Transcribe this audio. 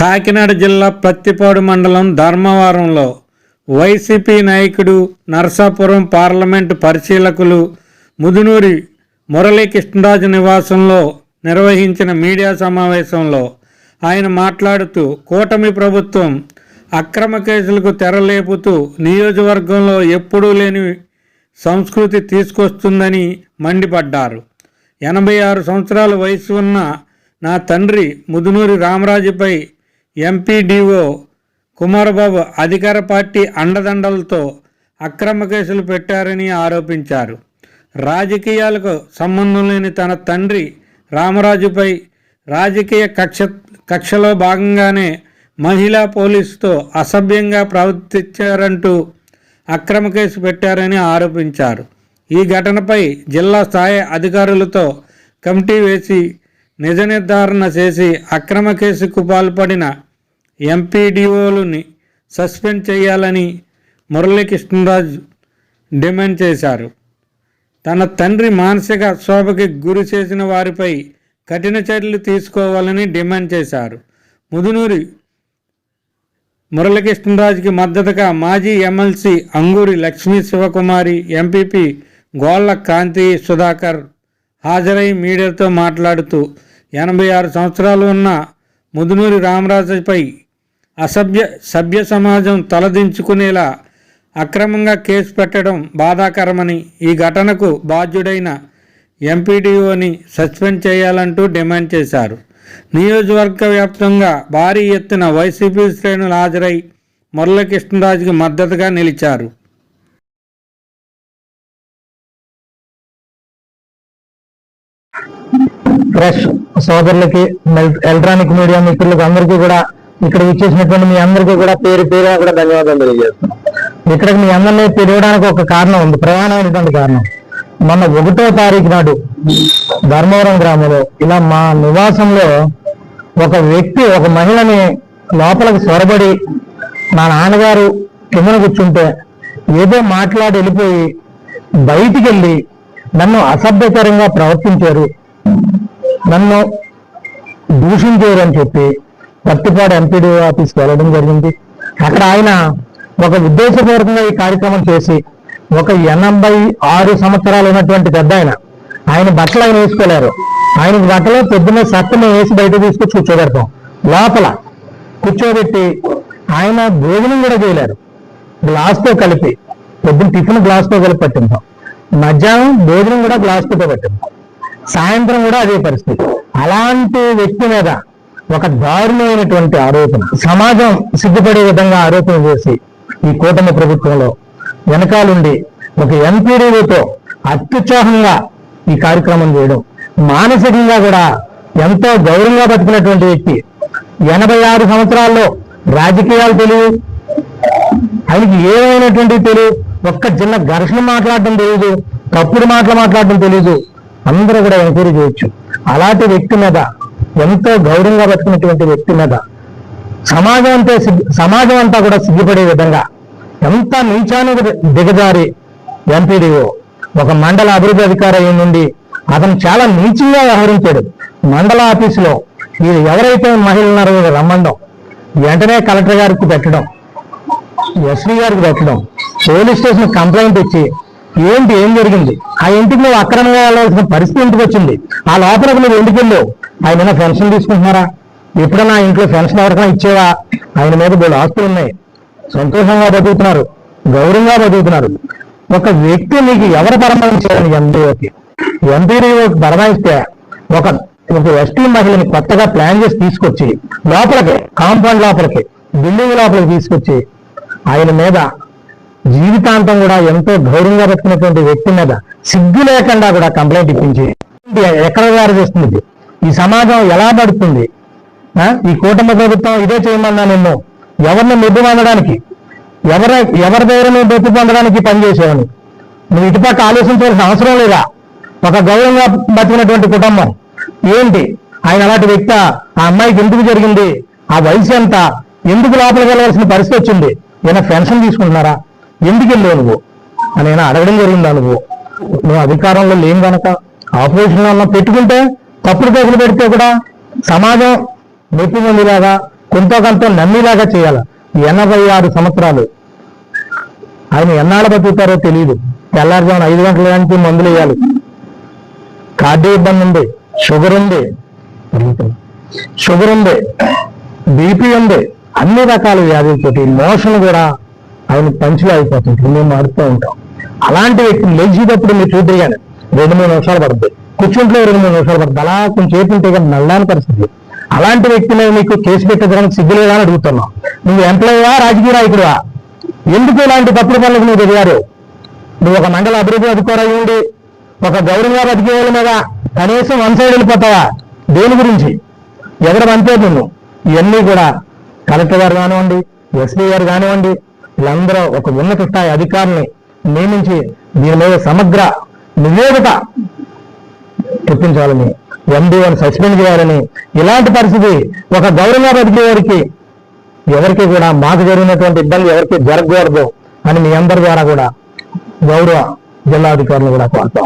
కాకినాడ జిల్లా ప్రత్తిపాడు మండలం ధర్మవరంలో వైసీపీ నాయకుడు నరసాపురం పార్లమెంటు పరిశీలకులు ముదునూరి మురళీకృష్ణరాజు నివాసంలో నిర్వహించిన మీడియా సమావేశంలో ఆయన మాట్లాడుతూ కూటమి ప్రభుత్వం అక్రమ కేసులకు తెరలేపుతూ నియోజకవర్గంలో ఎప్పుడూ లేని సంస్కృతి తీసుకొస్తుందని మండిపడ్డారు. ఎనభై ఆరు సంవత్సరాల వయసు ఉన్న నా తండ్రి ముదునూరి రామరాజుపై ఎంపీడీఓ కుమారబాబు అధికార పార్టీ అండదండలతో అక్రమ కేసులు పెట్టారని ఆరోపించారు. రాజకీయాలకు సంబంధం లేని తన తండ్రి రామరాజుపై రాజకీయ కక్ష కక్షలో భాగంగానే మహిళా పోలీసుతో అసభ్యంగా ప్రవర్తించారంటూ అక్రమ కేసు పెట్టారని ఆరోపించారు. ఈ ఘటనపై జిల్లా స్థాయి అధికారులతో కమిటీ వేసి నిజ నిర్ధారణ చేసి అక్రమ కేసుకు పాల్పడిన ఎంపీడీఓలని సస్పెండ్ చేయాలని మురళీకృష్ణరాజు డిమాండ్ చేశారు. తన తండ్రి మానసిక శోభకి గురి చేసిన వారిపై కఠిన చర్యలు తీసుకోవాలని డిమాండ్ చేశారు. ముదునూరి మురళీకృష్ణరాజుకి మద్దతుగా మాజీ ఎమ్మెల్సీ అంగూరి లక్ష్మీ శివకుమారి ఎంపీపీ గోళ్ళ కాంతి సుధాకర్ హాజరై మీడియాతో మాట్లాడుతూ ఎనభై ఆరు సంవత్సరాలు ఉన్న ముదునూరి రామరాజుపై అసభ్య సభ్య సమాజం తలదించుకునేలా అక్రమంగా కేసు పెట్టడం బాధాకరమని ఈ ఘటనకు బాధ్యుడైన ఎంపీడీఓని సస్పెండ్ చేయాలంటూ డిమాండ్ చేశారు. నియోజకవర్గ వ్యాప్తంగా భారీ ఎత్తున వైసీపీ శ్రేణులు హాజరై మురళకృష్ణరాజుకి మద్దతుగా నిలిచారు. ప్రెస్ సోదరులకి ఎలక్ట్రానిక్ మీడియా మిత్రులకు అందరికీ కూడా ఇక్కడ ఇచ్చేసినటువంటి మీ అందరికీ కూడా పేరు పేరు కూడా ధన్యవాదాలు తెలియజేస్తున్నాం. ఇక్కడికి మీ అందరినీ పిలవడానికి ఒక కారణం ఉంది ప్రధానమైనటువంటి కారణం. మొన్న ఒకటో తారీఖు నాడు ధర్మవరం గ్రామంలో ఇలా మా నివాసంలో ఒక వ్యక్తి ఒక మహిళని లోపలికి సొరబడి మా నాన్నగారు కిందన కూర్చుంటే ఏదో మాట్లాడి వెళ్ళిపోయి బయటికి వెళ్ళి నన్ను అసభ్యకరంగా ప్రవర్తించారు నన్ను దూషించారు అని చెప్పి పత్తిపాడు ఎంపీడీ ఆఫీస్కి వెళ్ళడం జరిగింది. అక్కడ ఆయన ఒక ఉద్దేశపూర్వకంగా ఈ కార్యక్రమం చేసి ఒక ఎనభై ఆరు సంవత్సరాలు ఉన్నటువంటి పెద్ద ఆయన. ఆయన బట్టలు ఆయన వేసుకోలేరు. ఆయనకి బట్టలు పొద్దున్న సత్తమే వేసి బయట తీసుకొచ్చి కూర్చోబెడతాం. లోపల కూర్చోబెట్టి ఆయన భోజనం కూడా చేయలేరు. గ్లాస్తో కలిపి పొద్దున్న టిఫిన్ గ్లాస్తో కలిపి పట్టింటాం మధ్యాహ్నం భోజనం కూడా గ్లాస్తో పెట్టింటాం సాయంత్రం కూడా అదే పరిస్థితి. అలాంటి వ్యక్తి మీద ఒక దారుణమైనటువంటి ఆరోపణ. సమాజం సిగ్గుపడే విధంగా ఆరోపణ చేసి ఈ కూటమి ప్రభుత్వంలో వెనకాలండి ఒక ఎంపీడీలతో అత్యుత్సాహంగా ఈ కార్యక్రమం చేయడం. మానసికంగా కూడా ఎంతో గౌరవంగా బతికినటువంటి వ్యక్తి ఎనభై ఆరు సంవత్సరాల్లో రాజకీయాలు తెలియదు. ఆయనకి ఏమైనటువంటి తెలియదు. ఒక్క చిన్న ఘర్షణ మాట్లాడడం తెలియదు. తప్పుడు మాటలు మాట్లాడడం తెలియదు. అందరూ కూడా ఎంక్వైరీ చేయొచ్చు. అలాంటి వ్యక్తి మీద ఎంతో గౌరవంగా బతుకున్నటువంటి వ్యక్తి మీద సమాజం అంటే సమాజం అంతా కూడా సిగ్గుపడే విధంగా ఎంత నీచానికి దిగజారి ఎంపీడీఓ. ఒక మండల అభివృద్ధి అధికారి నుండి అతను చాలా నీచంగా వ్యవహరించాడు. మండల ఆఫీసులో ఈ ఎవరైతే మహిళలు ఉన్నారో రమ్మండం వెంటనే కలెక్టర్ గారికి పెట్టడం ఎస్పీ గారికి పెట్టడం పోలీస్ స్టేషన్ కంప్లైంట్ ఇచ్చి ఏంటి ఏం జరిగింది? ఆ ఇంటికి నువ్వు అక్రమంగా వెళ్ళాల్సిన పరిస్థితి ఇంటికి వచ్చింది? ఆ లోపలికి నువ్వు ఎందుకు వెళ్ళావు? ఆయన ఏమైనా పెన్షన్ తీసుకుంటున్నారా? ఎప్పుడన్నా ఇంట్లో పెన్షన్ ఎవరికైనా ఇచ్చేవా? ఆయన మీద బోళ్ళు ఆస్తులు ఉన్నాయి. సంతోషంగా బతుకుతున్నారు. గౌరవంగా బతుకుతున్నారు. ఒక వ్యక్తి నీకు ఎవరు పరమాయించారని ఎంపీఓకి. ఎంపీఓకి బరమాయిస్తే ఒక ఒక ఎస్టీ మహిళని కొత్తగా ప్లాన్ చేసి తీసుకొచ్చి లోపలికి కాంపౌండ్ లోపలికి బిల్డింగ్ లోపలికి తీసుకొచ్చి ఆయన మీద జీవితాంతం కూడా ఎంతో గౌరవంగా బతికినటువంటి వ్యక్తి మీద సిగ్గు లేకుండా కూడా కంప్లైంట్ ఇప్పించి ఎక్కడ దారి చేస్తుంది? ఈ సమాజం ఎలా పడుతుంది ఈ కూటమి ప్రభుత్వం ఇదే చేయమన్నా నిన్ను? ఎవరిని మెద్దు పొందడానికి? ఎవరి ఎవరి దగ్గర నువ్వు మెప్పు పొందడానికి పనిచేసేవాని నువ్వు ఇటుపక్క ఆలోచించాల్సిన అవసరం లేదా? ఒక గౌరవంగా బతికినటువంటి కుటుంబం. ఏంటి? ఆయన అలాంటి వ్యక్తి ఆ అమ్మాయికి ఎందుకు జరిగింది? ఆ వయసు ఎంత? ఎందుకు లోపలికి వెళ్ళవలసిన పరిస్థితి వచ్చింది? ఏమైనా పెన్షన్ తీసుకుంటున్నారా? ఎందుకు వెళ్ళావు నువ్వు? అని నేను అడగడం జరిగిందా నువ్వు నువ్వు అధికారంలో లేని కనుక ఆపోజిషన్ పెట్టుకుంటే తప్పుడు కేసులు పెడితే కూడా సమాజం మెప్పు కొంత కొంత నమ్మిలాగా చేయాలి. ఎనభై ఆరు సంవత్సరాలు. ఆయన ఎన్నాళ్ళు బతుకుతారో తెలియదు తెల్లారుజామున ఐదు గంటల నుంచి మందులు వేయాలి. కార్డియో ఇబ్బంది ఉంది. షుగర్ ఉంది. షుగర్ ఉంది. బీపీ ఉంది. అన్ని రకాల వ్యాధులతోటి మోషన్ కూడా ఆయన పంచులు అయిపోతుంది. మేము ఆడుతూ ఉంటాం. అలాంటి వ్యక్తి లేచేటప్పుడు మీరు చూద్దరు కానీ రెండు మూడు నిమిషాలు పడుతుంది. కూర్చుంట్లో రెండు మూడు నిమిషాలు పడుతుంది. అలా కొంచెం చేతి ఉంటే కానీ నల్లాని పరిస్థితి. అలాంటి వ్యక్తిని నీకు కేసు పెట్టడానికి సిగ్గులేదా అని అడుగుతున్నావు. నువ్వు ఎంప్లాయీవా రాజకీయ నాయకుడువా ఎందుకు ఇలాంటి తప్పుడు పనులకు నువ్వు దిగారు? నువ్వు ఒక మండల అభివృద్ధి అధికారి ఉండి ఒక గౌరవంగా బతికే వాళ్ళ మీద కనీసం వన్ సైడ్ వెళ్ళిపోతావా? దేని గురించి? ఎవరు అంతే నువ్వు ఇవన్నీ కూడా కలెక్టర్ గారు కానివ్వండి ఎస్పీ గారు కానివ్వండి వీళ్ళందరూ ఒక ఉన్నత స్థాయి అధికారిని నియమించి దీని మీద సమగ్ర నివేదిక తెప్పించాలని ఎండి అని సస్పెండ్ చేయాలని ఇలాంటి పరిస్థితి ఒక గౌరవంగా బతికే వారికి ఎవరికి కూడా మాకు జరిగినటువంటి ఇబ్బంది ఎవరికి జరగకూడదు అని మీ అందరి ద్వారా కూడా గౌరవ జిల్లాధికారులు కూడా కోరుతా